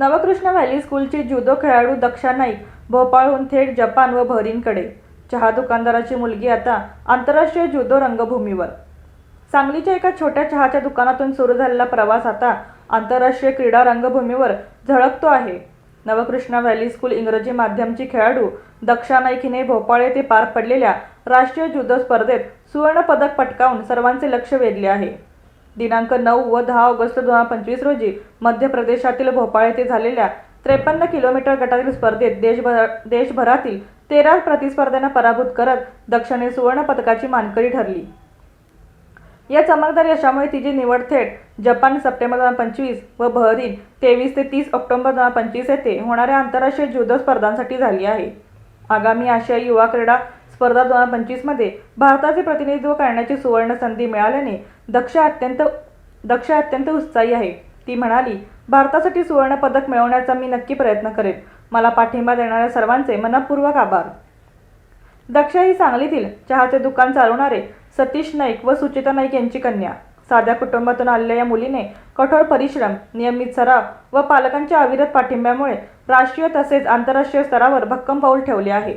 Navkrishna valley स्कूलची जुदो खेळाडू दक्षा नाईक भोपाळहून थेट Japan व बहरीनकडे चहा दुकानदाराची मुलगी आता आंतरराष्ट्रीय जुदो रंगभूमीवर. सांगलीच्या एका छोट्या चहाच्या दुकानातून सुरू झालेला प्रवास आता आंतरराष्ट्रीय क्रीडा रंगभूमीवर झळकतो आहे. नवकृष्ण व्हॅली स्कूल इंग्रजी माध्यमची खेळाडू दक्षा नाईक हिने भोपाळ येथे पार पडलेल्या राष्ट्रीय जुदो स्पर्धेत सुवर्णपदक पटकावून सर्वांचे लक्ष वेधले आहे. दिनांक नऊ व दहा ऑगस्ट दोन हजार पंचवीस रोजी मध्य प्रदेशातील भोपाळ येथे झालेल्या त्रेपन्न किलोमीटर गटातील स्पर्धेत देशभर देशभरातील तेरा प्रतिस्पर्ध्यांना पराभूत करत दक्षिणे सुवर्ण पदकाची मानकरी ठरली. या चमकदार यशामुळे तिची निवड थेट जपान सप्टेंबर दोन हजार पंचवीस व बहरीन तेवीस ते तीस ऑक्टोबर दोन हजार पंचवीस येथे होणाऱ्या आंतरराष्ट्रीय जुदो स्पर्धांसाठी झाली आहे. आगामी आशियाई युवा क्रीडा स्पर्धा दोन हजार पंचवीसमध्ये भारताचे प्रतिनिधित्व करण्याची सुवर्ण संधी मिळाल्याने दक्ष अत्यंत दक्ष अत्यंत उत्साही आहे. ती म्हणाली भारतासाठी सुवर्ण पदक मिळवण्याचा मी नक्की प्रयत्न करेन. मला पाठिंबा देणाऱ्या सर्वांचे मनपूर्वक आभार. दक्ष ही सांगलीतील चहाचे दुकान चालवणारे सतीश नाईक व सुचिता नाईक यांची कन्या. साध्या कुटुंबातून आलेल्या या मुलीने कठोर परिश्रम नियमित सराव व पालकांच्या अविरत पाठिंब्यामुळे राष्ट्रीय तसेच आंतरराष्ट्रीय स्तरावर भक्कम पाऊल ठेवले आहे.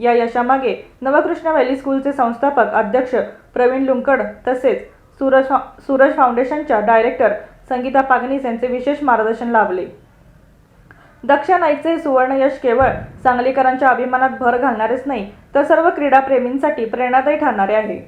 या यशामागे नवकृष्ण व्हॅली स्कूलचे संस्थापक अध्यक्ष प्रवीण लुंकड तसेच सूरज फा सूरज फाउंडेशनच्या डायरेक्टर संगीता पागनीस यांचे विशेष मार्गदर्शन लाभले. दक्षा नाईकचे सुवर्ण यश केवळ सांगलीकरांच्या अभिमानात भर घालणारेच नाही तर सर्व क्रीडाप्रेमींसाठी प्रेरणादायी ठरणारे आहे.